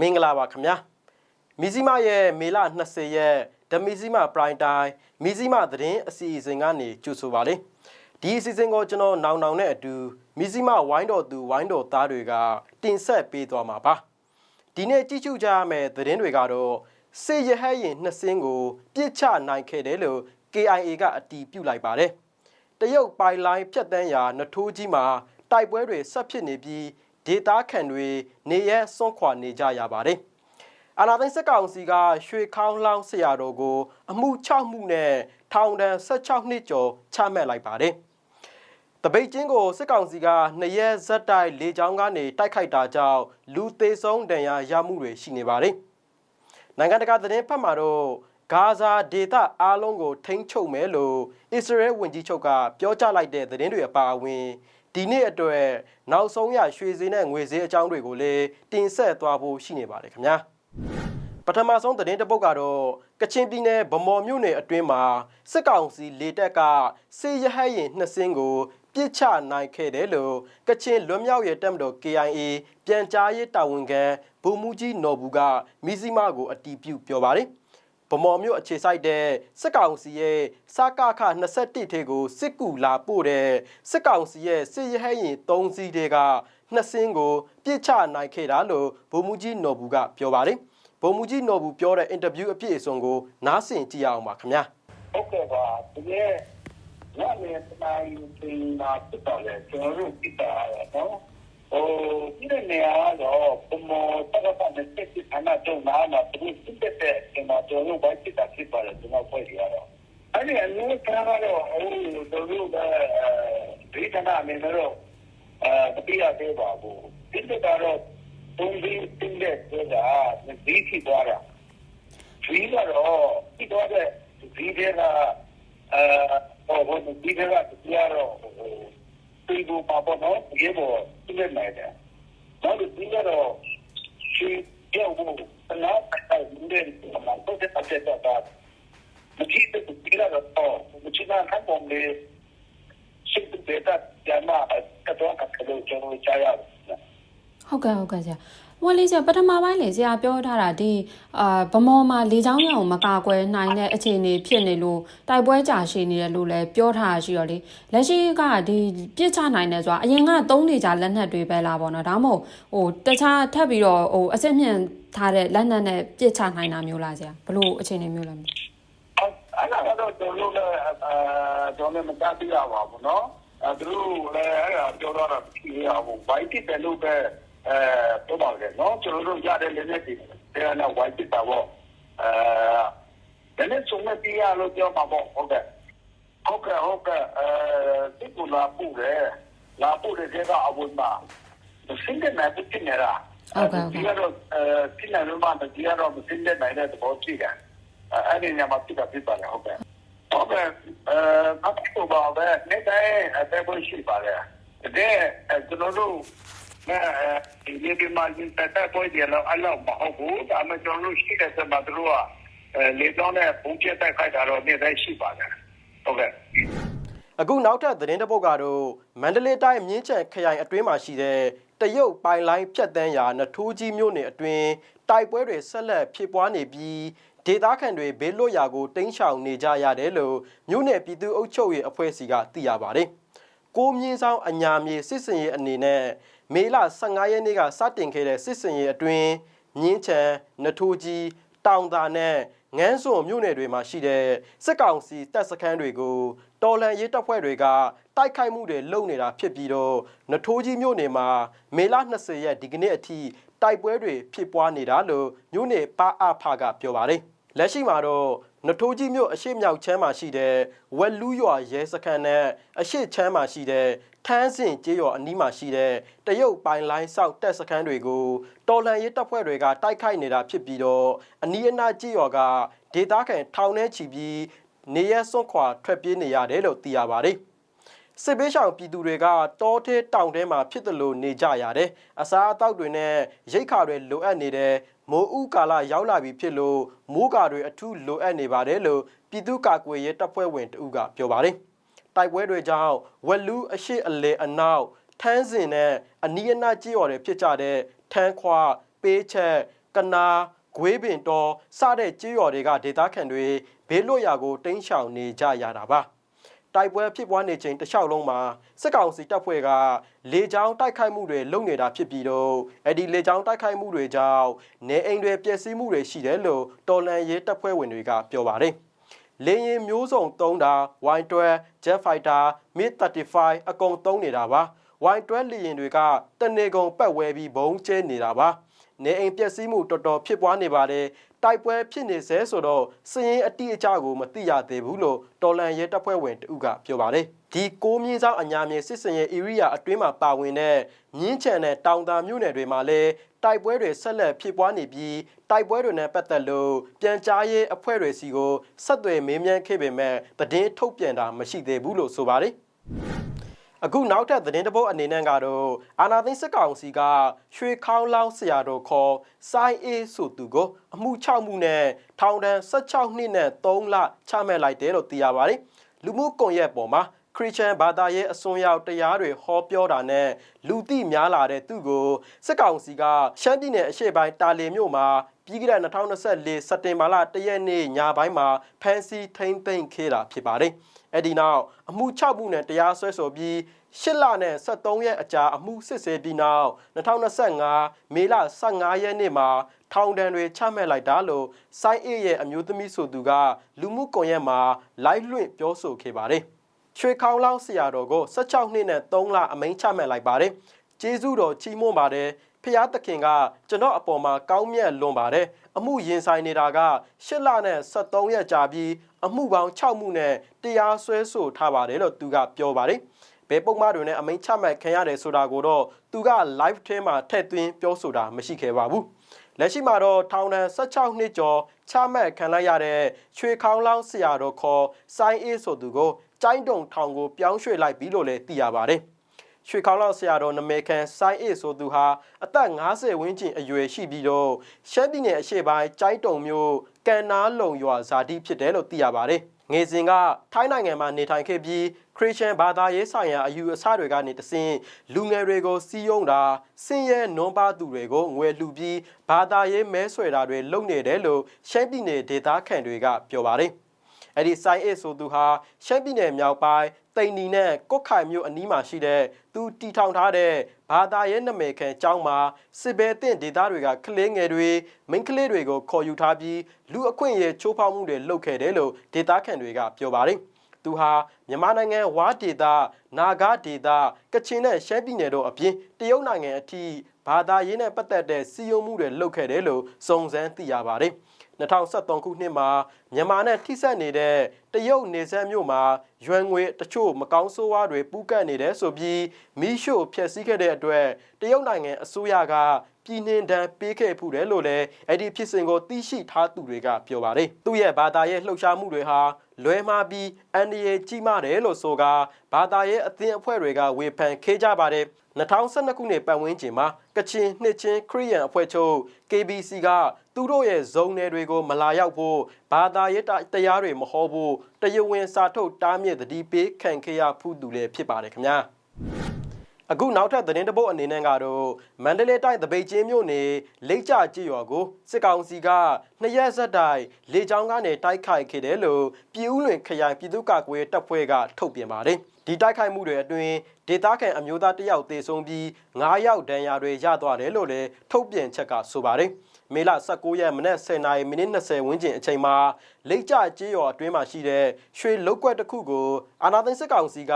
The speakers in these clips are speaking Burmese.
မင်္ဂလာပါခင်ဗျာမီဇီမာရဲ့မေလ20ရက်ဓမီဇီမာပရိုင်တိုင်းမီဇီမာသတင်းအစီအစဉ်ကနေကြိုဆိုပါလေဒီအစီအစဉ်ကိုကျွန်တော်နောင်နောင်နဲ့အတူမီဇီမာဝိုင်းတော်သူဝိုင်းတော်သားတွေကတင်ဆက်ပေးသွားမှာပါဒီနေ့ကြည့်ရှုကြရမယ့်သတင်းတွေကတော့စေရဟဲရင်နှစ်စင်းကိုပြစ်ချနိုင်ခဲ့တယ်လို့ KIA ကအတည်ပြုလိုက်ပါတယ်တရုတ်ပိုင်လိုင်းဖြတ်တန်းရာနထိုးကြီးမှာတိုက်ပွဲတွေဆက်ဖြစ်နေပြီး ဒေတာခန်တွေနေရဲစွန့်ခွာနေကြရပါတယ်။အာနာသိန်းစစ်ကောင်စီကရွှေခေါင်းလောင်းဆရာတော်ကို အမှု6မှုနဲ့ထောင်ဒဏ်16နှစ်ကျော်ချမှတ်လိုက်ပါတယ်။တပိတ်ချင်းကိုစစ်ကောင်စီကနှစ်ရက်ဇက်တိုက်လေကြောင်းကနေတိုက်ခိုက်တာကြောင့်လူသေးဆုံးဒဏ်ရာရမှုတွေရှိနေပါတယ်။နိုင်ငံတကာသတင်းဖတ်မှာတော့ဂါဇာဒေသအားလုံးကိုထိန်းချုပ်မယ်လို့အစ္စရေးဝန်ကြီးချုပ်ကပြောကြားလိုက်တဲ့သတင်းတွေအပါအဝင် ဒီနေ့အတွက်နောက်ဆုံးရရွှေဈေးနဲ့ငွေဈေးအကြောင်းတွေကိုလည်းတင်ဆက်သွားဖို့ရှိနေပါတယ်ခင်ဗျာပထမဆုံးသတင်းတစ်ပုဒ်ကတော့ကချင်ပြည်နယ်ဗမော်မြို့နယ်အတွင်းမှာစစ်ကောင်စီလေတပ်ကစေရဟတ်ရင်နှစ်စင်းကိုပြစ်ချနိုင်ခဲ့တယ်လို့ကချင်လွတ်မြောက်ရေးတပ်မတော် KIA ပြန်ကြားရေးတာဝန်ခံဗိုလ်မှူးကြီးနော်ဘူးကမီဇီမာကိုအတီးပြုပြောပါတယ် ဗမော်မြို့အခြေစိုက်တဲ့စစ်ကောင်စီရဲ့စကခ21ထေကိုစစ်ကူလာပို့တဲ့စစ်ကောင်စီရဲ့စစ်ရဟရင်3စီးတွေကနှစ်စင်းကိုပြစ်ချနိုင်ခဲ့တာလို့ဗိုလ်မှူးကြီးနော်ဘူးကပြောပါတယ်ဗိုလ်မှူးကြီးနော်ဘူးပြောတဲ့အင်တာဗျူးအပြည့်အစုံကိုနားဆင်ကြည့်ရအောင်ပါခင်ဗျာဟုတ်ကဲ့ပါဒီနေ့ညနေတိုင်းဒီမှာဖြစ်တော့လေကျွန်တော်တို့ပြတာရတော့ဟို ဒီနေ့ကတော့ဘုံမတက်တာနဲ့တက်ပြီးအနာတော့နာနာသူစစ်တဲ့ကျွန်တော်တို့ဘိုက်ဖြစ်တာဖြစ်ပါတယ်ကျွန်တော်ဖွဲ့ရတော့အဲ့ဒီအမျိုးကတော့ဟိုတို့တို့ကဒီကနေ့မင်းတို့အဲတပြရသေးပါဘူးဒီကတော့ဘုံဒီတင်တဲ့ဆိုတာဒီထိသွားတာဒီကတော့ဒီတော့ဒီတွေကအဲဟိုဘုံဒီတွေကတရားတော့ ဒီဘူပါပေါ်တော့ဒီဘောသူလည်းနိုင်တယ်တော့ဒီကတော့ရှိပြောဘူးအနောက်အဲ့ဒီတွေမှာတော့တက်တက်တော့မကြည့်တဲ့ဒီကတော့မကြည့်တဲ့ခံပုံလေးစိတ်တွေတက်ကြမှာကတော့ကတော့ကျွန်တော်ကြားရတယ်ဟုတ်ကဲ့ဟုတ်ကဲ့ဆရာ ဟိုလေးဆရာပထမပိုင်းလေဆရာပြောထားတာဒီအာဗမော်မှာလေချောင်းရောင်မကာကွယ်နိုင်တဲ့အခြေအနေဖြစ်နေလို့တိုက်ပွဲကြာရှည်နေတယ်လို့လည်းပြောထားရှိတော့လေလက်ရှိကဒီပြစ်ချနိုင်တယ်ဆိုတာအရင်ကသုံးနေကြလက်နက်တွေပဲလားပေါ့နော်ဒါမှမဟုတ်ဟိုတခြားထပ်ပြီးတော့ဟိုအစစ်မြင့်ထားတဲ့လက်နက်နဲ့ပြစ်ချနိုင်တာမျိုးလားဆရာဘလို့အခြေအနေမျိုးလဲမသိ အဲ့ဒါတော့ကျွန်တော်လည်းအဲကျွန်တော်လည်းမတတ်ပြရပါဘူးเนาะအဲသူတို့လည်းအဲ့ဒါပြောတော့တာဖြစ်ရအောင်ဘိုက်တစ်တယ်လို့ပဲ အဲပုံပါလေနော်ကျွန်တော်တို့ရတဲ့လက်နဲ့ဒီတရားနဲ့ဝိုင်းပစ်တာပေါ့အဲလည်းစုံမပြရလို့ပြောမှာပေါ့ဟုတ်ကဲ့ဟုတ်ကဲ့ဟုတ်ကဲ့အဲဒီကူလာပူလေလာပူတဲ့ကျေကအဝန်မှာစင်တဲ့နဲ့ပြနေရဟုတ်ကဲ့ဒီကတော့အဲဒီနယ်မှာဒီကတော့စင်တဲ့နိုင်တဲ့သဘောရှိတယ်အဲ့ဒီညမှာပြတာပြပါလေဟုတ်ကဲ့ဟုတ်ကဲ့အဲအခုပါပဲနေ့တိုင်းအသက်ကိုရှိပါလေတဲ့ကျွန်တော်တို့ ဒီဒီမှာဒီတက်ပေါ်ကြတော့အလောက်မဟုတ်ဘူးဒါမှကျွန်တော်တို့ရှိတဲ့စမှာတို့ကအဲလေတောင်းတဲ့ပုံပြတ်တက်ခိုက်တာတော့နေတိုင်းရှိပါတယ်ဟုတ်ကဲ့အခုနောက်ထပ်သတင်းတစ်ပုဒ်ကတော့မန္တလေးတိုင်းမြင်းချံခရိုင်အတွင်းမှာရှိတဲ့တရုတ်ပိုင်လိုင်းဖြတ်တန်းရာနထိုးကြီးမြို့နယ်အတွင်းတိုက်ပွဲတွေဆက်လက်ဖြစ်ပွားနေပြီးဒေသခံတွေဘေးလွတ်ရာကိုတင်းရှောင်နေကြရတယ်လို့မြို့နယ်ပြည်သူ့အုပ်ချုပ်ရေးအဖွဲ့စီကသိရပါတယ်။ကိုမြင့်ဆောင်အညာမြေစစ်စင်ရေးအနေနဲ့ မေလ15ရက်နေ့ကစတင်ခဲ့တဲ့စစ်စင်ရေးအတွင်းမြင်းချံနထိုးကြီးတောင်သာနဲ့ငန်းစွန်မြို့နယ်တွေမှာရှိတဲ့စစ်ကောင်စီတပ်စခန်းတွေကိုတော်လန်ရေးတပ်ဖွဲ့တွေကတိုက်ခိုက်မှုတွေလုပ်နေတာဖြစ်ပြီးတော့နထိုးကြီးမြို့နယ်မှာမေလ20ရက်ဒီကနေ့အထိတိုက်ပွဲတွေဖြစ်ပွားနေတာလို့မြို့နယ်ပအဖကပြောပါတယ်လက်ရှိမှာတော့ နထိုးကြီးမြို့အရှိမြောက်ချမ်းမှာရှိတဲ့ဝက်လူးရွာရဲစခန်းနဲ့အရှိချမ်းမှာရှိတဲ့ထန်းစင်ကျေးရွာအနီးမှာရှိတဲ့တရုတ်ပိုင်လိုင်းဆောက်တပ်စခန်းတွေကိုတော်လန်ရေးတပ်ဖွဲ့တွေကတိုက်ခိုက်နေတာဖြစ်ပြီးတော့အနီးအနားကျေးရွာကဒေသခံထောင်ထဲချီပြီးနေရစွန့်ခွာထွက်ပြေးနေရတယ်လို့သိရပါတယ်။စစ်ပေးဆောင်ပြည်သူတွေကတောထဲတောင်ထဲမှာဖြစ်တယ်လို့နေကြရတယ်။အစားအသောက်တွေနဲ့ရိတ်ခါတွေလိုအပ်နေတယ်။ မိုးဥကာလရောက်လာပြီဖြစ်လို့မိုးကာတွေအထူးလိုအပ်နေပါတယ်လို့ပြည်သူ့ကာကွယ်ရေးတပ်ဖွဲ့ဝင်တဦးကပြောပါတယ်။တိုက်ပွဲတွေကြောင့်ဝက်လူးအရှိအလေအနောက်ထန်းစင်နဲ့အနီးအနားကြေးရွာတွေဖြစ်ကြတဲ့ထန်းခွာပေးချက်ကနာဂွေးပင်တော်စတဲ့ကြေးရွာတွေကဒေသခံတွေဘေးလွတ်ရာကိုတိမ်းရှောင်နေကြရတာပါ တိုက်ပွဲဖြစ်ပွားနေချိန်တစ်လျှောက်လုံးမှာစစ်ကောင်စီတပ်ဖွဲ့ကလေကြောင်းတိုက်ခိုက်မှုတွေလုပ်နေတာဖြစ်ပြီးတော့အဲ့ဒီလေကြောင်းတိုက်ခိုက်မှုတွေကြောင့်နေအိမ်တွေပျက်စီးမှုတွေရှိတယ်လို့တော်လန်ရေးတပ်ဖွဲ့ဝင်တွေကပြောပါတယ်လေရင်မျိုးစုံသုံးတာ Y12 Jet Fighter MiG-35 အကုန်သုံးနေတာပါ Y12 လေရင်တွေကတနေကုန်ပတ်ဝဲပြီးဘုံကျဲနေတာပါ နေအိမ်ပျက်စီးမှုတော်တော်ဖြစ်ပွားနေပါတယ်တိုက်ပွဲဖြစ်နေဆဲဆိုတော့စည်ရင်အတိအကျကိုမသိရသေးဘူးလို့တော်လန်ရဲတပ်ဖွဲ့ဝင်တဦးကပြောပါတယ်ဒီကိုးမြင့်ဆောင်အညာမြင့်စစ်စင်ရဲ့ area အတွင်းမှာပါဝင်တဲ့မြင်းချန်တဲ့တောင်တာမြို့နယ်တွေမှာလည်းတိုက်ပွဲတွေဆက်လက်ဖြစ်ပွားနေပြီးတိုက်ပွဲတွေနဲ့ပတ်သက်လို့ပြန်ကြားရေးအဖွဲ့တွေစီကိုဆက်သွယ်မေးမြန်းခဲ့ပေမဲ့သတင်းထုတ်ပြန်တာမရှိသေးဘူးလို့ဆိုပါတယ် အခုနောက်ထပ်သတင်းတစ်ပုဒ်အနေနဲ့ကတော့အာနာသိန်းစစ်ကောင်စီကရွှေခေါင်းလောင်းဆရာတော်ခေါ်စိုင်းအေးဆိုသူကိုအမှု6မှုနဲ့ထောင်ဒဏ်16နှစ်နဲ့3လချမှတ်လိုက်တယ်လို့သိရပါတယ်။လူမှုကွန်ရက်ပေါ်မှာခရစ်ယာန်ဘာသာရေးအစွန်းရောက်တရားတွေဟောပြောတာနဲ့လူသိများလာတဲ့သူကိုစစ်ကောင်စီကရှမ်းပြည်နယ်အရှေ့ပိုင်းတာလီမြို့မှာပြီးခဲ့တဲ့2024စက်တင်ဘာလ1ရက်နေ့ညပိုင်းမှာဖမ်းဆီးထိန်းသိမ်းခဲ့တာဖြစ်ပါတယ်။ အဲ့ဒီနောက်အမှု6မှုနဲ့တရားစွဲဆိုပြီး8လနဲ့73ရက်အကြာအမှုစစ်ဆေးပြီးနောက်2025မေလ15ရက်နေ့မှာထောင်ဒဏ်တွေချမှတ်လိုက်တာလို့စိုင်းအေးရဲ့အမျိုးသမီးဆိုသူကလူမှုကွန်ရက်မှာ live လွှင့်ပြောဆိုခဲ့ပါတယ်။ရွှေခေါင်းလောင်းဆရာတော်ကို16နှစ်နဲ့3လအမိန့်ချမှတ်လိုက်ပါတယ်။ကျေးဇူးတော်ချီးမွမ်းပါတယ်။ ဖျားသခင်ကကျွန်တော်အပေါ်မှာကောင်းမြတ်လွန်ပါတယ်။အမှုရင်ဆိုင်နေတာက8လနဲ့73ရက်ကြာပြီးအမှုပေါင်း6မှုနဲ့တရားစွဲဆိုထားပါတယ်လို့သူကပြောပါတယ်။ဘယ်ပုံမှန်တွေနဲ့အမိန့်ချမှတ်ခံရတယ်ဆိုတာကိုတော့သူက live ထဲမှာထည့်သွင်းပြောဆိုတာမရှိခဲ့ပါဘူး။လက်ရှိမှာတော့ထောင်ဒဏ်16နှစ်ကျော်ချမှတ်ခံလိုက်ရတဲ့ရွှေခေါင်းလောင်းဆရာတော်ခေါ်စိုင်းအေးဆိုသူကိုကျိုင်းတုံထောင်ကိုပြောင်းရွှေ့လိုက်ပြီလို့လည်းသိရပါတယ်။ ရွှေခေါင်းလောင်းဆရာတော်နမေခန်စိုင်းအေးဆိုသူဟာအသက်50ဝန်းကျင်အရွယ်ရှိပြီးတော့ရှမ်းပြည်နယ်အရှေ့ပိုင်းကျိုင်းတုံမြို့ကန်နာလုံရွာဇာတိဖြစ်တယ်လို့သိရပါတယ်။ငယ်စဉ်ကထိုင်းနိုင်ငံမှာနေထိုင်ခဲ့ပြီးခရစ်ယာန်ဘာသာရေးဆိုင်ရာအယူအဆတွေကနေတဆင့်လူငယ်တွေကိုစီးယုံတာဆင်းရဲနွမ်းပါသူတွေကိုငွေလှူပြီးဘာသာရေးမဲဆွယ်တာတွေလုပ်နေတယ်လို့ရှမ်းပြည်နယ်ဒေသခံတွေကပြောပါတယ်။ အဲ့ဒီဆိုင်အစ်ဆိုသူဟာရှမ်းပြည်နယ်မြောက်ပိုင်းတိန်နီနဲ့ကုတ်ခိုင်မြို့အနီးမှာရှိတဲ့သူတီထောင်ထားတဲ့ဘာသာရေးနာမည်ခံကျောင်းမှာစစ်ဘဲတင့်ဒေသတွေကကလေးငယ်တွေမိန်းကလေးတွေကိုခေါ်ယူထားပြီးလူအခွင့်အရေးချိုးဖောက်မှုတွေလုပ်ခဲ့တယ်လို့ဒေသခံတွေကပြောပါတယ်။သူဟာမြန်မာနိုင်ငံဝါဒေတာနာဂဒေတာကချင်နဲ့ရှမ်းပြည်နယ်တို့အပြင်တရုတ်နိုင်ငံအထိဘာသာရေးနဲ့ပတ်သက်တဲ့စီယုံမှုတွေလုပ်ခဲ့တယ်လို့စုံစမ်းသိရပါတယ်။ 2023ခုနှစ်မှာမြန်မာနဲ့ထိစပ်နေတဲ့တရုတ်နေဆက်မြို့မှာရွမ်ငွေတချို့မကောင်းဆိုးဝါးတွေပူးကတ်နေတယ်ဆိုပြီးမီးရှို့ဖျက်ဆီးခဲ့တဲ့အတွက်တရုတ်နိုင်ငံအစိုးရကပြည်နှင်ဒဏ်ပေးခဲ့ဖူးတယ်လို့လည်းအဲ့ဒီဖြစ်စဉ်ကိုသိရှိထားသူတွေကပြောပါတယ်။သူ့ရဲ့ဘာသာရေးလှုပ်ရှားမှုတွေဟာ လွဲမှားပြီးအန်ဒီယေကြီးမားတယ်လို့ဆိုကာဘာသာရေးအသင်းအဖွဲ့တွေကဝေဖန်ခဲ့ကြပါတယ်။2012ခုနှစ်ပတ်ဝန်းကျင်မှာကချင်နှစ်ချင်းခရီးယန်အဖွဲ့ချုပ် KBC ကသူတို့ရဲ့ဇုံနယ်တွေကိုမလာရောက်ဖို့ဘာသာရေးတရားတွေမဟောဖို့တရဝင်းစာထုတ်တားမြစ်တတိပေးခံခဲ့ရဖူးသူလည်းဖြစ်ပါတယ်ခင်ဗျာ အခုနောက်ထပ်သတင်းတစ်ပုဒ်အနေနဲ့ကတော့မန္တလေးတိုင်းတပိတ်ချင်းမြို့နယ်လိတ်ကြကြည်ရွာကိုစစ်ကောင်စီကနှစ်ရက်ဆက်တိုင်လေကြောင်းကနေတိုက်ခိုက်ခဲ့တယ်လို့ပြည်ဦးလွင်ခရိုင်ပြည်သူ့ကာကွယ်တပ်ဖွဲ့ကထုတ်ပြန်ပါတယ်ဒီတိုက်ခိုက်မှုတွေအတွင်းဒေသခံအမျိုးသားတစ်ယောက်သေဆုံးပြီး9ယောက်ဒဏ်ရာတွေရသွားတယ်လို့လည်းထုတ်ပြန်ချက်ကဆိုပါတယ် မေလ19ရက်မနက်10:00နာရီမိနစ်20ဝန်းကျင်အချိန်မှာလိတ်ကြကျေးရွာအတွင်းမှာရှိတဲ့ရွှေလုတ်ကွက်တစ်ခုကိုအာနာသိန်းစစ်ကောင်စီက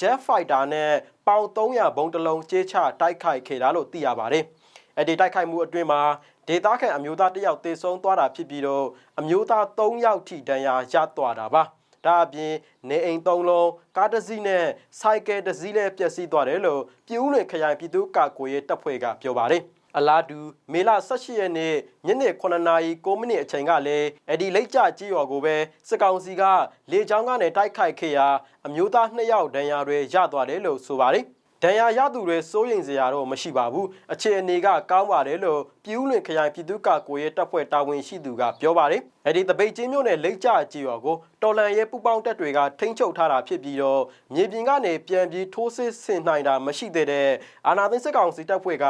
Jet Fighter နဲ့ပေါင်300ဘုံတစ်လုံးကျေးချတိုက်ခိုက်ခဲ့တာလို့သိရပါတယ်။အဲ့ဒီတိုက်ခိုက်မှုအတွင်းမှာဒေသခံအမျိုးသားတစ်ယောက်သေဆုံးသွားတာဖြစ်ပြီးတော့အမျိုးသား3ယောက်ထိဒဏ်ရာရသွားတာပါ။ဒါအပြင်နေအိမ်၃လုံးကားတစ်စီးနဲ့စိုက်ကယ်တစ်စီးလည်းပျက်စီးသွားတယ်လို့ပြည်ဦးလွင်ခရိုင်ပြည်သူ့ကာကွယ်ရေးတပ်ဖွဲ့ကပြောပါတယ်။ အလားတူမေလ18ရက်နေ့ညနေ9:09မိနစ်အချိန်ကလည်းအဒီလိတ်ကြကြီးရွာကိုပဲစစ်ကောင်စီကလေကြောင်းကနေတိုက်ခိုက်ခဲ့ရာအမျိုးသား2ယောက်ဒဏ်ရာတွေရသွားတယ်လို့ဆိုပါတယ်။ဒဏ်ရာရသူတွေစိုးရိမ်စရာတော့မရှိပါဘူးအခြေအနေကကောင်းပါတယ်လို့ပြည်ဦးလွင်ခရိုင်ပြည်သူ့ကာကွယ်ရေးတပ်ဖွဲ့တာဝန်ရှိသူကပြောပါတယ်။အဲဒီတပိတ်ချင်းမြို့နယ်လိတ်ကြကြီးရော်ကိုတော်လန်ရဲပူပေါင်းတပ်တွေကထိန်းချုပ်ထားတာဖြစ်ပြီးတော့မြေပြင်ကနေပြန်ပြီးထိုးစစ်ဆင်နိုင်တာမရှိသေးတဲ့အာနာသိန်းစစ်ကောင်စီတပ်ဖွဲ့က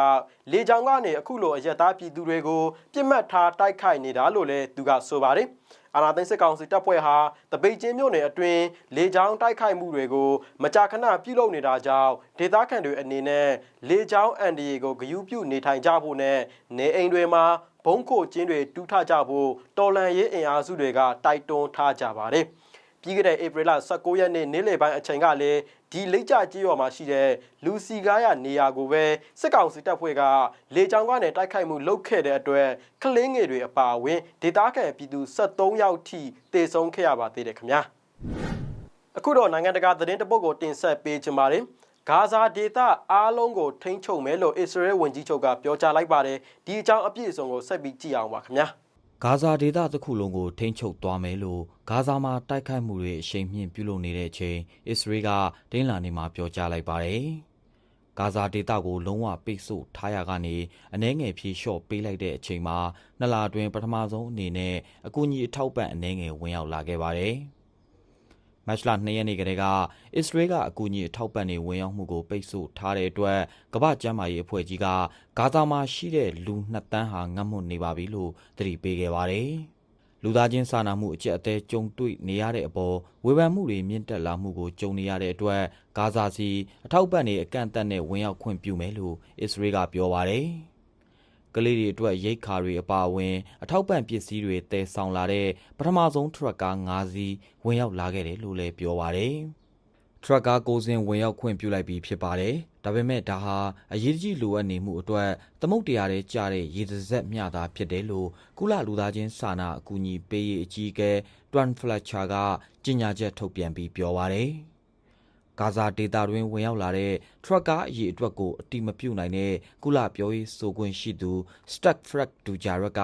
လေကြောင်းကနေအခုလိုအရက်သားပြည်သူတွေကိုပြစ်မှတ်ထားတိုက်ခိုက်နေတာလို့လည်းသူကဆိုပါတယ်။အာနာသိန်းစစ်ကောင်စီတပ်ဖွဲ့ဟာတပိတ်ချင်းမြို့နယ်အတွင်းလေကြောင်းတိုက်ခိုက်မှုတွေကိုမကြာခဏပြုလုပ်နေတာကြောင့်ဒေသခံတွေအနေနဲ့လေကြောင်းအန်ဒီရီကိုဂယုပြုနေထိုင်ကြဖို့နဲ့နေအိမ်တွေမှာဘုံခိုကျင်းတွေတူးထကြဖို့တော်လန်ရေးအင်အားစုတွေကတိုက်တွန်းထားကြပါတယ်။ပြီးခဲ့တဲ့ဧပြီလ19ရက်နေ့နေ့လယ်ပိုင်းအချိန်ကလည်းဒီလိတ်ကြကြီးရော်မှာရှိတဲ့လူစီကားရနေရာကိုပဲစစ်ကောင်စီတပ်ဖွဲ့ကလေကြောင်းကနေတိုက်ခိုက်မှုလုပ်ခဲ့တဲ့အတွက်ကလင်းငယ်တွေအပါအဝင်ဒေသခံပြည်သူ73ယောက်ထိတေဆုံးခဲ့ရပါသေးတယ်ခင်ဗျာအခုတော့နိုင်ငံတကာသတင်းတပုတ်ကိုတင်ဆက်ပေးချင်ပါတယ် ဂါဇာဒေသအားလုံးကိုထိန်းချုပ်မယ်လို့အစ္စရေးဝန်ကြီးချုပ်ကပြောကြားလိုက်ပါတယ်ဒီအကြောင်းအပြည့်အစုံကိုဆက်ပြီးကြည့်အောင်ပါခင်ဗျာဂါဇာဒေသတစ်ခုလုံးကိုထိန်းချုပ်သွားမယ်လို့ဂါဇာမှာတိုက်ခိုက်မှုတွေအရှိန်မြင့်ပြုလုပ်နေတဲ့အချိန်အစ္စရေးကဒိန်းလာနေမှာပြောကြားလိုက်ပါတယ်။ဂါဇာဒေသကိုလုံးဝပိတ်ဆို့ထားရကနေအနှဲငယ်ဖြေလျှော့ပေးလိုက်တဲ့အချိန်မှာနှစ်လအတွင်းပထမဆုံးအနေနဲ့အကူအညီအထောက်ပံ့အနှဲငယ်ဝင်ရောက်လာခဲ့ပါတယ်။ မတ်လ2ရက်နေ့ကတည်းကအစ္စရေးကအကူအညီအထောက်ပံ့တွေဝင်ရောက်မှုကိုပိတ်ဆို့ထားတဲ့အတွက်ကမ္ဘာ့ကျန်းမာရေးအဖွဲ့ကြီးကဂါဇာမှာရှိတဲ့လူ2တန်းဟာငတ်မွတ်နေပါပြီလို့သတိပေးခဲ့ပါတယ်။လူသားချင်းစာနာမှုအကျက်အသေးကြုံတွေ့နေရတဲ့အပေါ်ဝေဖန်မှုတွေမြင့်တက်လာမှုကိုကြုံနေရတဲ့အတွက်ဂါဇာစီအထောက်ပံ့တွေအကန့်အသတ်နဲ့ဝင်ရောက်ခွင့်ပြုမယ်လို့အစ္စရေးကပြောပါတယ်။ ကလေးတွေအတွက်ရိတ်ခါတွေအပါအဝင် အထောက်ပံ့ပစ္စည်းတွေတည်ဆောင်လာတဲ့ပထမဆုံးထရက်ကား၅စီးဝင်ရောက်လာခဲ့တယ်လို့လည်းပြောပါတယ်။ထရက်ကားကိုစင်ဝင်ရောက်ခွင့်ပြုလိုက်ပြီးဖြစ်ပါတယ်။ဒါပေမဲ့ဒါဟာအရေးကြီးလိုအပ်နေမှုအတွက်သမုတ်တရားတွေကြားတဲ့ရေစက်မျှတာဖြစ်တယ်လို့ကုလလူသားချင်းစာနာအကူအညီပေးရေးအကြီးအကဲတွမ်ဖလက်ချာကကြေညာချက်ထုတ်ပြန်ပြီးပြောပါတယ်။ ဂါဇာဒေတာတွင်ဝင်ရောက်လာတဲ့ထရက်ကားအရေးအတွက်ကိုအတိမပြုတ်နိုင်တဲ့ကုလပြောရေးဆိုခွင့်ရှိသူစတက်ဖရက်ဒူဂျာရက်က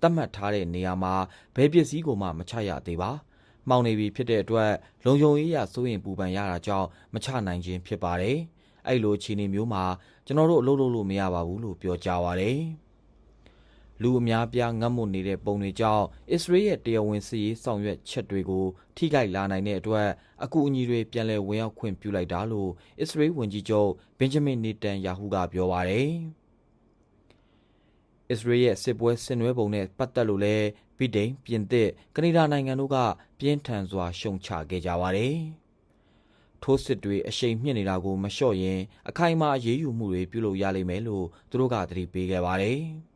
သတ်မှတ်ထားတဲ့နေရာမှာဘယ်ပစ္စည်းကိုမှမချရသေးပါ။မှောင်နေပြီဖြစ်တဲ့အတွက်လုံခြုံရေးရစိုးရင်ပူပန်ရတာကြောင့်မချနိုင်ခြင်းဖြစ်ပါတယ်။အဲ့လိုအခြေအနေမျိုးမှာကျွန်တော်တို့အလုပ်လုပ်လို့မရပါဘူးလို့ပြောကြားပါရတယ်။ လူအများပြားငတ်မွတ်နေတဲ့ပုံတွေကြောင့်အစ္စရေးရဲ့တရားဝင်စီရေးဆောင်ရွက်ချက်တွေကိုထိခိုက်လာနိုင်တဲ့အတွက်အကူအညီတွေပြန်လည်ဝင်ရောက်ခွင့်ပြုလိုက်တာလို့အစ္စရေးဝန်ကြီးချုပ်ဘင်ဂျမင်နေတန်ယာဟုကပြောပါတယ်။အစ္စရေးရဲ့စစ်ပွဲဆင်နွှဲပုံနဲ့ပတ်သက်လို့လည်းဗြိတိန်ပြင်သစ်ကနေဒါနိုင်ငံတို့ကပြင်းထန်စွာရှုံချခဲ့ကြပါတယ်။ထိုးစစ်တွေအရှိန်မြင့်နေတာကိုမလျှော့ရင်အခိုင်အမာအေးအေးယူမှုတွေပြုလုပ်ရလိမ့်မယ်လို့သူတို့ကသတိပေးခဲ့ပါတယ်။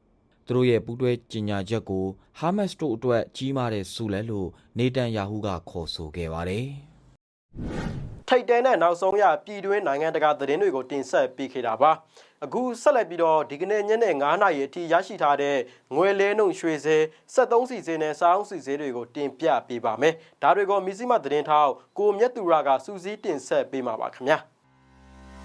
သူတို့ရဲ့ပူးတွဲကြေညာချက်ကိုဟာမတ်စ်တို့အတွက်ကြီးမားတဲ့ဆုလဲလို့နေတန်ယာဟုကခေါ်ဆိုခဲ့ပါတယ်။ထိတ်တဲနဲ့နောက်ဆုံးရပြည်တွင်းနိုင်ငံတကာသတင်းတွေကိုတင်ဆက်ပေးခဲ့တာပါအခုဆက်လက်ပြီးတော့ဒီကနေ့ညနေ9:00နာရီအထိရရှိထားတဲ့ငွေလဲနှုန်းရွှေစဲ73စီစဲနဲ့စောင်းစီစဲတွေကိုတင်ပြပေးပါမယ်ဒါတွေကိုမြစည်းမသတင်းထောက်ကိုမြတ်သူရကစူးစီးတင်ဆက်ပေးမှာပါခင်ဗျာ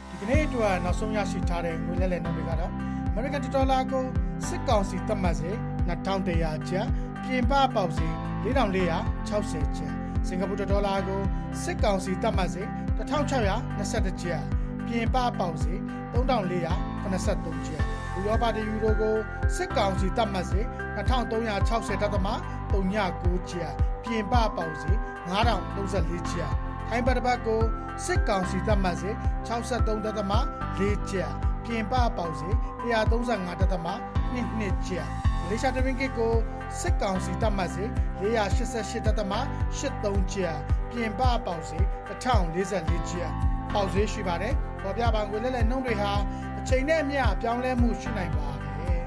ဒီကနေ့အတွက်နောက်ဆုံးရရှိထားတဲ့ငွေလဲလှယ်နှုန်းတွေကတော့ American Dollar ကို စစ်ကောင်စီသတ်မှတ်စေ2100ကျပ်ပြင်ပပေါက်စေ4460ကျပ်စင်ကာပူဒေါ်လာကိုစစ်ကောင်စီသတ်မှတ်စေ1621ကျပ်ပြင်ပပေါက်စေ3483ကျပ်ဥရောပတယူရိုကိုစစ်ကောင်စီသတ်မှတ်စေ2360တက်သမ39ကျပ်ပြင်ပပေါက်စေ9034ကျပ်ထိုင်းဘတ်တစ်ပတ်ကိုစစ်ကောင်စီသတ်မှတ်စေ63တက်သမ4ကျပ်ပြင်ပပေါက်စေ135တက်သမ 2နှစ်ကျပ်မလေးရှားတရင်းကစ်ကိုစစ်ကောင်စီသတ်မှတ်စေ488တက်သမ83ကျပ်ပြင်ပပေါက်စေ1044ကျပ်ပေါက်ဈေးရှိပါတယ်ပေါ်ပြပါငွေလဲလဲနှုန်းတွေဟာအချိန်နဲ့အမျှပြောင်းလဲမှုရှိနိုင်ပါတယ်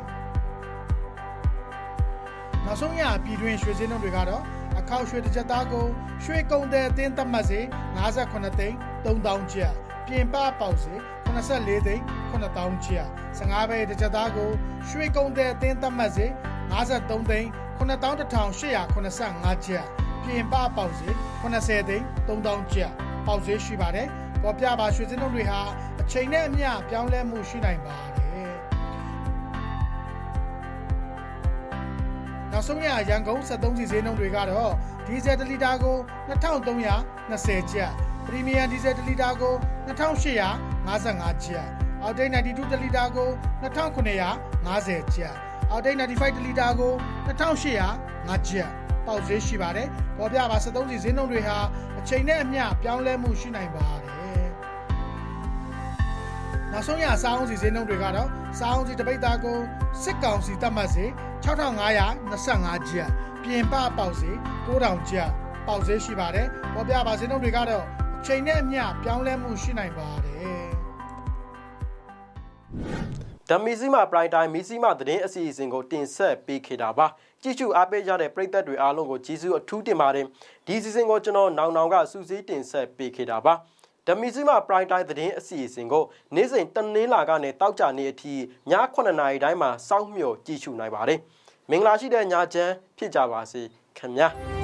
နောက်ဆုံးရပြည်တွင်းရွှေစင်းနှုန်းတွေကတော့အခောက်ရွှေတစ်ချက်သားကိုရွှေကုံတဲ့အသင်းသတ်မှတ်စေ58သိန်း3000ကျပ်ပြင်ပပေါက်စေ 84သိန်း9000ကျပ်15ဘဲတစ်ချက်သားကိုရွှေကုံတဲ့အသင်းသတ်မှတ်စေ53သိန်း9885ကျပ်ပြင်ပပေါက်စေ80သိန်း3000ကျပ်ပေါက်ဈေးရှိပါတယ်ပေါ်ပြပါရွှေစင်းနှုန်းတွေဟာအချိန်နဲ့အမျှပြောင်းလဲမှုရှိနိုင်ပါတယ်နောက်ဆုံးရရန်ကုန်73စီဈေးနှုန်းတွေကတော့ဒီဇယ်1လီတာကို2320ကျပ် ပရီမီယံဒီဇယ်1လီတာကို2855ကျပ်အောက်တိတ်92လီတာကို2950ကျပ်အောက်တိတ်95ဒလီတာကို2805ကျပ်ပေါက်ဈေးရှိပါတယ်ပေါ်ပြပါ73စီဈေးနှုန်းတွေဟာအချိန်နဲ့အမျှပြောင်းလဲမှုရှိနိုင်ပါတယ်နောက်ဆုံးရစားအောင်စီဈေးနှုန်းတွေကတော့စားအောင်စီတပိတ်သားကိုစစ်ကောင်စီတတ်မှတ်စေ6525ကျပ်ပြင်ပပေါက်ဈေး9000ကျပ်ပေါက်ဈေးရှိပါတယ်ပေါ်ပြပါဈေးနှုန်းတွေကတော့အ ချိန်နဲ့အမျှပြောင်းလဲမှုရှိနိုင်ပါတယ်ဓမီစီမာပရိုင်တိုင်းမီစီမာသတင်းအစီအစဉ်ကိုတင်ဆက်ပေးခဲ့တာပါကြည့်ရှုအားပေးကြတဲ့ပရိသတ်တွေအားလုံးကိုကျေးဇူးအထူးတင်ပါတယ်ဒီစီစဉ်ကိုကျွန်တော်နောင်နောင်ကစူးစီးတင်ဆက်ပေးခဲ့တာပါဓမီစီမာပရိုင်တိုင်းသတင်းအစီအစဉ်ကိုနေ့စဉ်တနင်္လာကနေတောက်ကြနေ့အထိည9:00နာရီတိုင်းမှာစောင့်မျှော်ကြည့်ရှုနိုင်ပါတယ်မင်္ဂလာရှိတဲ့ညချမ်းဖြစ်ကြပါစေခင်ဗျာ